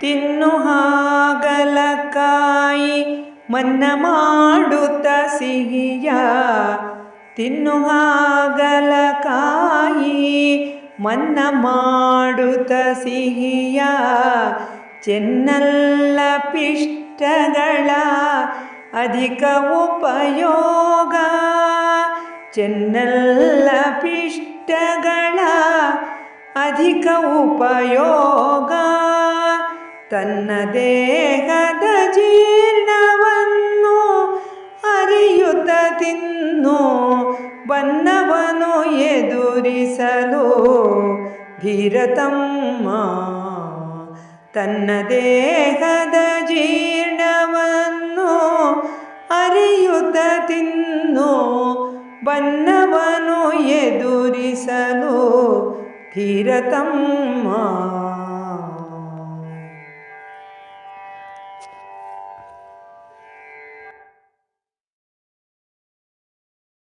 ತಿನ್ನು ಹಾಗಲಕಾಯಿ, ಮನ್ನ ಮಾಡುತ್ತ ಸಿಹಿಯ. ತಿನ್ನು ಹಾಗಲಕಾಯಿ, ಮನ್ನ ಮಾಡುತ್ತ ಸಿಹಿಯ. ಚೆನ್ನಲ್ಲ ಪಿಷ್ಟಗಳ ಅಧಿಕ ಉಪಯೋಗ. ಚೆನ್ನಲ್ಲ ಪಿಷ್ಟಗಳ ಅಧಿಕ ಉಪಯೋಗ. ತನ್ನ ದೇಹದ ಜೀರ್ಣವನ್ನು ಅರಿಯುತ್ತ ತಿನ್ನು. ಬನ್ನವನು ಎದುರಿಸಲು ಧೀರತಮ್ಮ ತನ್ನ ದೇಹದ ಜೀರ್ಣವನ್ನು ಅರಿಯುತ್ತ ತಿನ್ನು. ಬನ್ನವನು ಎದುರಿಸಲು ಧೀರತಮ್ಮ